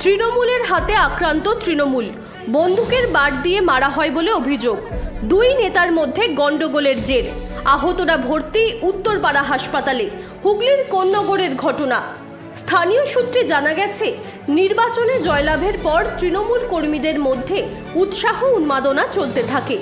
তৃণমূলের হাতে আক্রান্ত তৃণমূল। বন্দুকের বাট দিয়ে মারা হয় বলে অভিযোগ। দুই নেতার মধ্যে গন্ডগোলের জের। আহতরা ভর্তি উত্তরপাড়া হাসপাতালে। হুগলির কোন্নগরের ঘটনা। স্থানীয় সূত্রে জানা গেছে, নির্বাচনে জয়লাভের পর তৃণমূল কর্মীদের মধ্যে উৎসাহ উন্মাদনা চলতে থাকে।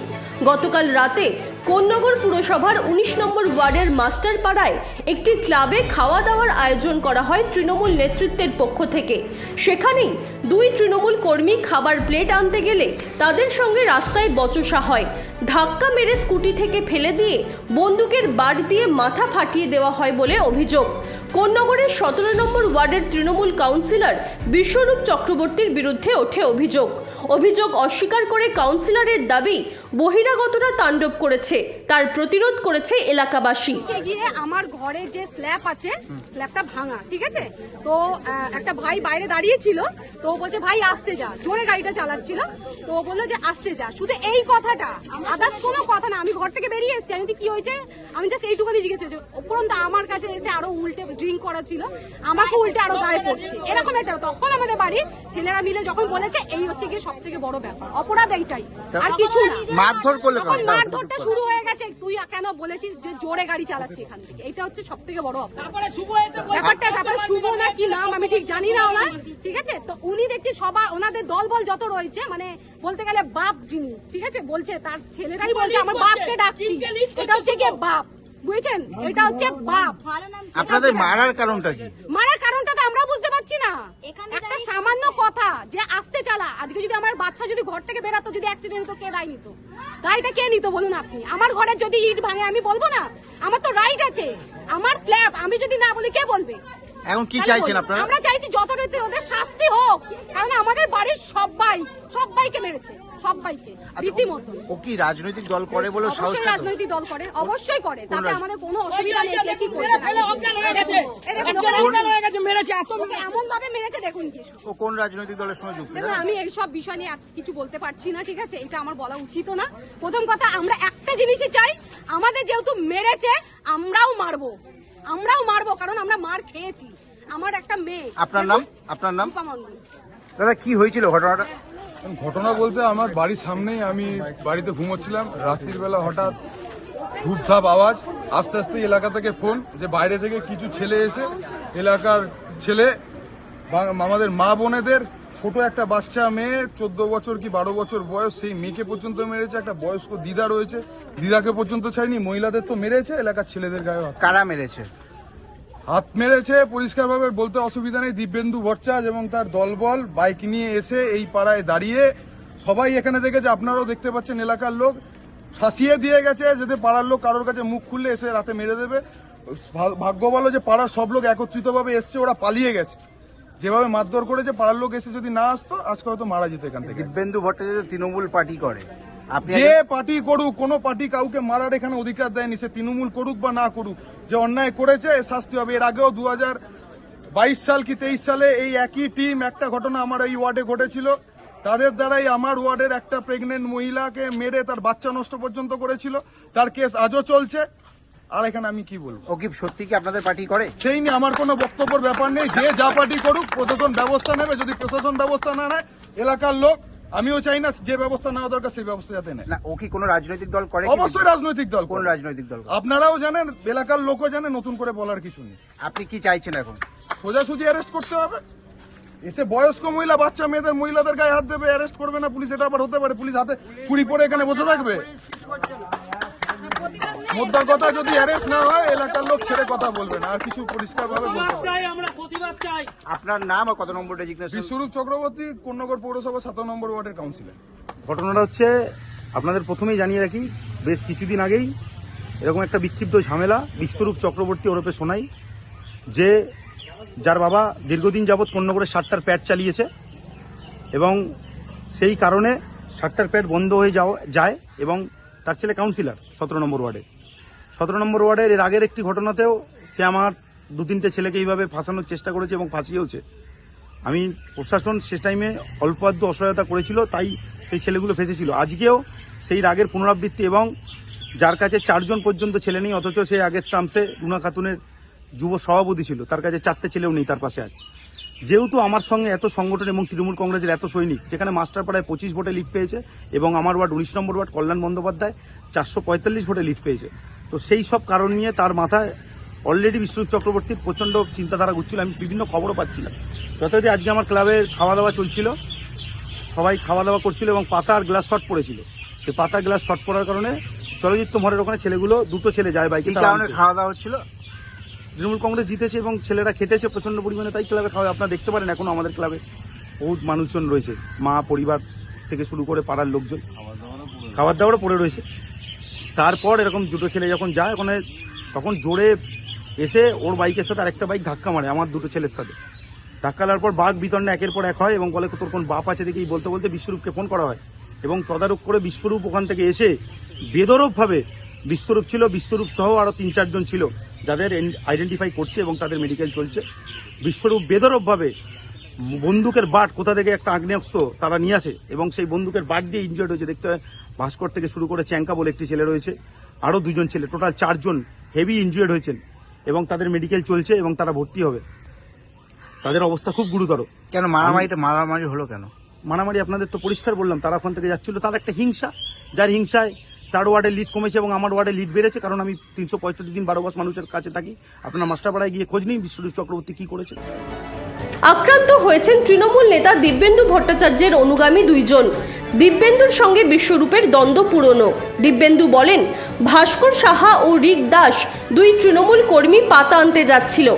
গতকাল রাতে কোন্নগর পুরসভার উনিশ নম্বর ওয়ার্ডের মাস্টার পাড়ায় একটি ক্লাবে খাওয়া দাওয়ার আয়োজন করা হয় তৃণমূল নেতৃত্বের পক্ষ থেকে। সেখানেই দুই তৃণমূল কর্মী খাবার প্লেট আনতে গেলে তাদের সঙ্গে রাস্তায় বচসা হয়। ধাক্কা মেরে স্কুটি থেকে ফেলে দিয়ে বন্দুকের বাট দিয়ে মাথা ফাটিয়ে দেওয়া হয় বলে অভিযোগ। কোন্নগরের সতেরো নম্বর ওয়ার্ডের তৃণমূল কাউন্সিলর বিশ্বরূপ চক্রবর্তীর বিরুদ্ধে ওঠে অভিযোগ। অভিযোগ অস্বীকার করে কাউন্সিলরের দাবি বহিরাগতরা তাণ্ডব করেছে তার প্রতিরোধ করেছে এলাকাবাসী। গিয়ে আমার ঘরে যে স্ল্যাব আছে স্ল্যাবটা ভাঙা ঠিক আছে? তো একটা ভাই বাইরে দাঁড়িয়ে ছিল তো ও বলছে ভাই আসতে যা। জোরে গাড়িটা চালাচ্ছিল তো ও বলল যে আসতে যা। শুধু এই কথাটা আদার্স কোনো কথা না। আমি ঘর থেকে বেরিয়ে এসেছি। আমি বলছি, কি হয়েছে? আমি জাস্ট এইটুকুনি জিজ্ঞেস করেছি। উপরন্ত আমার কাছে এসে আরও উল্টে ড্রিঙ্ক করা ছিল। আমাকে উল্টে আরও গায়ে পড়ছে। এরকম একটা তখন আমাদের বাড়ি ছেলেরা মিলে যখন বলেছে এই হচ্ছে গিয়ে সব থেকে বড় ব্যাপার। অপরাধ এইটাই। আর কিছু না। মারধর করলে তখন? মারধরটা শুরু হয়ে গেছে। তুই কেন বলেছিস যে জোরে গাড়ি চালাচ্ছি এখান থেকে? এটা হচ্ছে সব থেকে বড় অপরাধ। ব্যাপারটা তারপরে শুভ না কি নাম? আমি ঠিক জানি না ওনার। ঠিক আছে? তো উনি দেখছি সবার ওনাদের দল বল যত রয়েছে মানে বলতে গেলে বাপ যিনি ঠিক আছে? বলছে তার ছেলেরাই বলছে আমার বাপকে ডাকছি। এটা হচ্ছে গিয়ে বাপ। বুঝেছেন? এটা হচ্ছে বাপ। আপনাদের মারার কারণটা কি? মারার কারণটা তো আমরা বুঝতে পারছি না। একটা সামান্য কথা যে আসতে চালা। আজকে যদি আমার বাচ্চা যদি ঘর থেকে বেরাতো যদি অ্যাক্সিডেন্ট হতো কে দায় নিত? দায়টা কে নিত বলুন আপনি। আমার ঘরে যদি ইট ভাঙে আমি বলব না? আমার তো রাইট আছে। আমার স্ল্যাব আমি যদি না বলি কে বলবে? এখন কি চাইছেন আপনারা? আমরা চাইছি যত রীতি ওদের শাস্তি হোক। কারণ আমাদের বাড়ির সবাই সবাইকে মেরেছে সবাইকে রীতিমতো। ও কি রাজনৈতিক দল করে বলে অবশ্যই রাজনৈতিক দল করে অবশ্যই করে। তাতে আমাদের কোনো অসুবিধা নেই কে কি করছে এমন ভাবে মেরেছে দেখুন কিছু ও কোন রাজনৈতিক দলের সঙ্গে যুক্ত? দেখুন আমি এইসব বিষয় নিয়ে কিছু বলতে পারছি না ঠিক আছে? এটা আমার বলা উচিত না। প্রথম কথা আমরা একটা জিনিসই চাই আমাদের যেহেতু মেরেছে আমরাও মারবো। আমরাও মারবো কারণ আমরা মার খেয়েছি। আমার একটা মেয়ে। আপনার নাম? আপনার নাম? দাদা কি হয়েছিল ঘটনাটা? ঘটনা বলতে আমার বাড়ির সামনেই আমি বাড়িতে ঘুমোচ্ছিলাম। রাত্রির বেলা হঠাৎ ধূপধাপ আওয়াজ, আস্তে আস্তে এলাকা থেকে ফোন যে বাইরে থেকে কিছু ছেলে এসে, এলাকার ছেলে আমাদের মা বোনেদের, ছোট একটা বাচ্চা মেয়ে, চোদ্দ বছর কি বারো বছর বয়স, সেই মেয়েকে পর্যন্ত মেরেছে, একটা বয়স্ক দিদা রয়েছে। দিদাকে পর্যন্ত ছাড়িনি, মহিলাদের তো মেরেছে, এলাকার ছেলেদের গায়ে কারা মেরেছে? হাত মেরেছে, পরিষ্কারভাবে বলতে অসুবিধা নেই। দিব্যেন্দু ভট্টাচ এবং তার দলবল বাইক নিয়ে এসে এই পাড়ায় দাঁড়িয়ে সবাই এখানে দেখেছে, আপনারাও দেখতে পাচ্ছেন এলাকার লোক। শাসিয়ে দিয়ে গেছে যাতে পাড়ার লোক কারোর কাছে মুখ খুললে এসে রাতে মেরে দেবে। ভাগ্য বলো যে পাড়ার সব লোক একত্রিতভাবে এসছে, ওরা পালিয়ে গেছে। যেভাবে মারধর করেছে, পাড়ার লোক এসে যদি না আসতো, আজকে হয়তো মারা যেত এখান থেকে। দিব্যেন্দু ভট্টাচার্য তৃণমূল পার্টি করে। যে পার্টি করুক কোন পার্টি কাউকে মারার এখানে অধিকার দেয়নি সে তৃণমূল করুক বা না করুক যে অন্যায় করেছে শাস্তি হবে। এর আগেও দু বাইশ সাল কি তেইশ সালে এই একই টিম একটা ঘটনা আমার এই ওয়ার্ডে ঘটেছিল। তাদের দ্বারাই আমার ওয়ার্ডের একটা প্রেগনেন্ট মহিলাকে মেরে তার বাচ্চা নষ্ট পর্যন্ত করেছিল। তার কেস আজও চলছে। আর এখানে আমি কি বলব? ও সত্যি কি আপনাদের পার্টি করে? সেই নিয়ে আমার কোনো বক্তব্যের ব্যাপার নেই। যে যা পার্টি করুক প্রশাসন ব্যবস্থা নেবে। যদি প্রশাসন ব্যবস্থা না নেয় এলাকার লোক আমিও চাই না যে ব্যবস্থা নেওয়া দরকার সেই ব্যবস্থা যাতে নেয়। না ও কি কোনো রাজনৈতিক দল করে অবশ্যই রাজনৈতিক দল কোন কোন রাজনৈতিক দল আপনারাও জানেন এলাকার লোকও জানে নতুন করে বলার কিছু নেই। আপনি কি চাইছেন এখন? সোজাসুজি অ্যারেস্ট করতে হবে। এসে বয়স্ক মহিলা বাচ্চা মেয়েদের মহিলাদের গায়ে হাত দেবে অ্যারেস্ট করবে না পুলিশ এটা আবার হতে পারে পুলিশ হাতে ছুরি পরে এখানে বসে থাকবে। মোদ্দার কথা যদি অ্যারেস্ট না হয় এলাকার লোক ছেড়ে কথা বলবে না। আর কিছু পরিষ্কার ভাবে বলতে পারবে চাই আমরা প্রতিবাদ চাই। আপনার নাম আর কত নম্বর ডেজিগনেশন বিশ্বরূপ চক্রবর্তী কোন্নগর পৌরসভা সতেরো নম্বর ওয়ার্ডের কাউন্সিলর ঘটনাটা হচ্ছে আপনাদের প্রথমেই জানিয়ে রাখি বেশ কিছুদিন আগেই এরকম একটা বিক্ষিপ্ত ঝামেলা বিশ্বরূপ চক্রবর্তী ওরফে শোনাই যে যার বাবা দীর্ঘদিন যাবৎ কন্যগড়ে সাতটার প্যাড চালিয়েছে এবং সেই কারণে সাতটার প্যাড বন্ধ হয়ে যাওয়া যায় এবং তার ছেলে কাউন্সিলর সতেরো নম্বর ওয়ার্ডে। সতেরো নম্বর ওয়ার্ডের এর আগের একটি ঘটনাতেও সে আমার দু তিনটে ছেলেকে এইভাবে ফাঁসানোর চেষ্টা করেছে এবং ফাঁসিয়েওছে। আমি প্রশাসন সে টাইমে অল্প আধটু অসহায়তা করেছিল, তাই সেই ছেলেগুলো ফেসেছিল। আজকেও সেই রাগের পুনরাবৃত্তি এবং যার কাছে চারজন পর্যন্ত ছেলে নেই, অথচ সে আগের ট্রামসে রুনা খাতুনের যুব সভাপতি ছিল, তার কাছে চারটে ছেলেও নেই তার পাশে আজ। যেহেতু আমার সঙ্গে এত সংগঠন এবং তৃণমূল কংগ্রেসের এত সৈনিক, যেখানে মাস্টারপাড়ায় পঁচিশ ভোটে লিড পেয়েছে এবং আমার ওয়ার্ড উনিশ নম্বর ওয়ার্ড কল্যাণ বন্দ্যোপাধ্যায় চারশো পঁয়তাল্লিশ ভোটে লিড পেয়েছে। তো সেই সব কারণ নিয়ে তার মাথায় অলরেডি বিশ্বজিৎ চক্রবর্তীর প্রচণ্ড চিন্তাধারা ঘুরছিল। আমি বিভিন্ন খবরও পাচ্ছিলাম। যথারীতি আজকে আমার ক্লাবে খাওয়া দাওয়া চলছিল। সবাই খাওয়া দাওয়া করছিল এবং পাতা আর গ্লাস শর্ট পড়েছিল। সেই পাতা গ্লাস শর্ট পড়ার কারণে চলচ্চিত্র মহলের ওখানে ছেলেগুলো দুটো ছেলে যায় বাইকে। কারণে খাওয়া দাওয়া হচ্ছিল? তৃণমূল কংগ্রেস জিতেছে এবং ছেলেরা খেটেছে প্রচণ্ড পরিমাণে তাই ক্লাবে খাওয়া আপনারা দেখতে পারেন এখনও আমাদের ক্লাবে বহুত মানুষজন রয়েছে। মা পরিবার থেকে শুরু করে পাড়ার লোকজন। খাবার দাবারও পড়ে রয়েছে। তারপর এরকম দুটো ছেলে যখন যায়, ওখানে তখন জোরে এসে ওর বাইকের সাথে আরেকটা বাইক ধাক্কা মারে, আমার দুটো ছেলের সাথে। ধাক্কা লাগার পর বাঘ বিতরণে একের পর এক হয় এবং বলে, তোর কোন বাপ আছে দেখেই বলতে বলতে বিশ্বরূপকে ফোন করা হয় এবং তদারক করে বিশ্বরূপ ওখান থেকে এসে বেদরূপভাবে বিশ্বরূপ ছিল, বিশ্বরূপ সহ আরও তিন চারজন ছিল যাদের আইডেন্টিফাই করছে এবং তাদের মেডিকেল চলছে। বিশ্বরূপ বেদরূপভাবে বন্দুকের বাট কোথা থেকে একটা আগ্নেয়াস্ত্র তারা নিয়ে আসে এবং সেই বন্দুকের বাট দিয়ে ইনজয়ার্ড হয়েছে। দেখতে ভাস্কর থেকে শুরু করে চ্যাঙ্কা বলে একটি ছেলে রয়েছে। আরও দুজন ছেলে টোটাল চারজন হেভি ইনজুয়ার্ড হয়েছেন এবং তাদের মেডিকেল চলছে এবং তারা ভর্তি হবে। তাদের অবস্থা খুব গুরুতর। কেন মারামারিটা মারামারি হলো কেন? মারামারি আপনাদের তো পরিষ্কার বললাম তারা ওখান থেকে যাচ্ছিল। তার একটা হিংসা যার হিংসায় তার ওয়ার্ডের লিড কমেছে এবং আমার ওয়ার্ডের লিড বেড়েছে কারণ আমি তিনশো পঁয়ষট্টি দিন বারো মাস মানুষের কাছে থাকি। আপনার মাস্টারপাড়ায় গিয়ে খোঁজ নিন বিশ্বজিৎ চক্রবর্তী কি করেছে। আক্রান্ত হয়েছেন তৃণমূল নেতা দিব্যেন্দু ভট্টাচার্যের অনুগামী দুইজন। দিব্যেন্দুর সঙ্গে বিশ্বরূপের দ্বন্দ্ব পুরনো। দিব্যেন্দু বলেন, ভাস্কর সাহা ও রিক দাস দুই তৃণমূল কর্মী পাতা আনতে যাচ্ছিল।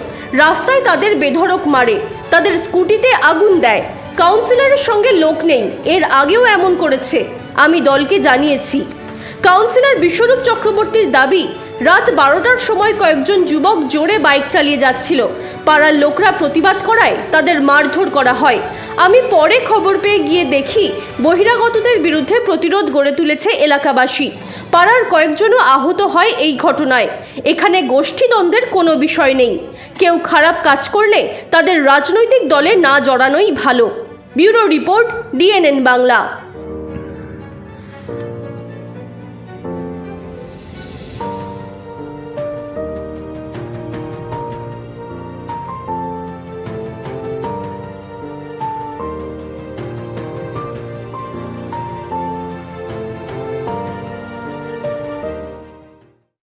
রাস্তায় তাদের বেধড়ক মারে, তাদের স্কুটিতে আগুন দেয়। কাউন্সিলরের সঙ্গে লোক নেই, এর আগেও এমন করেছে। আমি দলকে জানিয়েছি। কাউন্সিলর বিশ্বরূপ চক্রবর্তীর দাবি রাত বারোটার সময় কয়েকজন যুবক জোরে বাইক চালিয়ে যাচ্ছিল। পাড়ার লোকরা প্রতিবাদ করায় তাদের মারধর করা হয়। আমি পরে খবর পেয়ে গিয়ে দেখি, বহিরাগতদের বিরুদ্ধে প্রতিরোধ গড়ে তুলেছে এলাকাবাসী। পাড়ার কয়েকজনও আহত হয় এই ঘটনায়। এখানে গোষ্ঠীদ্বন্দ্বের কোনো বিষয় নেই। কেউ খারাপ কাজ করলে তাদের রাজনৈতিক দলে না জড়ানোই ভালো। Bureau report, DNN Bangla.